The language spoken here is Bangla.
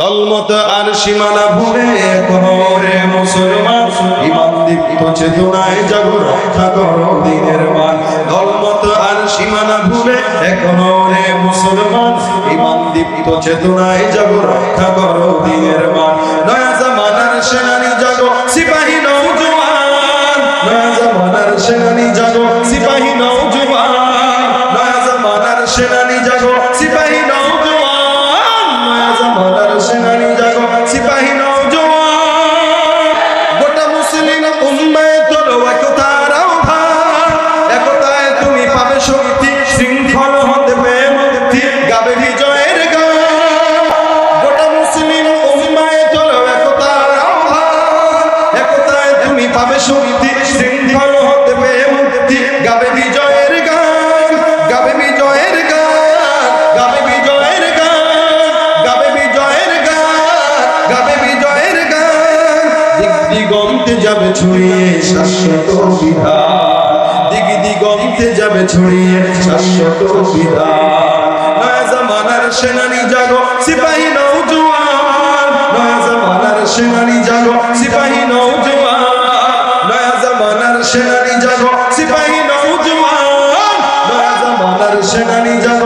দলমত আর সীমানা ভুলে করে মুসলমান। ইমান দীপ্ত চেতনায় জাগ, রক্ষা করো দিনের মান। দলমত আর সীমানা ভুলে এখনও রে মুসলমান। ইমান দীপ্ত চেতনায় জাগ, রক্ষা করো দিনের মান। নয়া জামানার সেনানি জাগো, সিপাহী নৌজওয়ান নয়া জামানার সেনানি জাগো, সিপাহী নৌজওয়ান নয়া জামানার সেনানি জাগো, সিপাহী নৌজওয়ান পাবে শক্তি শৃঙ্খল হতে পেয়ে মুক্তি গাবে বিজয়ের গান, গাবে বিজয়ের গান, গাবে বিজয়ের গান, গাবে বিজয়ের গান, গাবে বিজয়ের গান। দিক দিগন্তে যাবে ছড়িয়ে শাশ্বত দিক দিগন্তে যাবে ছড়িয়ে শাশ্বত নয়া জামানার সেনানি সিপাহী নয়া জামানার সেনানি সেনানি জাগো সিপাহী নৌজওয়ান নয়া জামানার সেনানি জাগো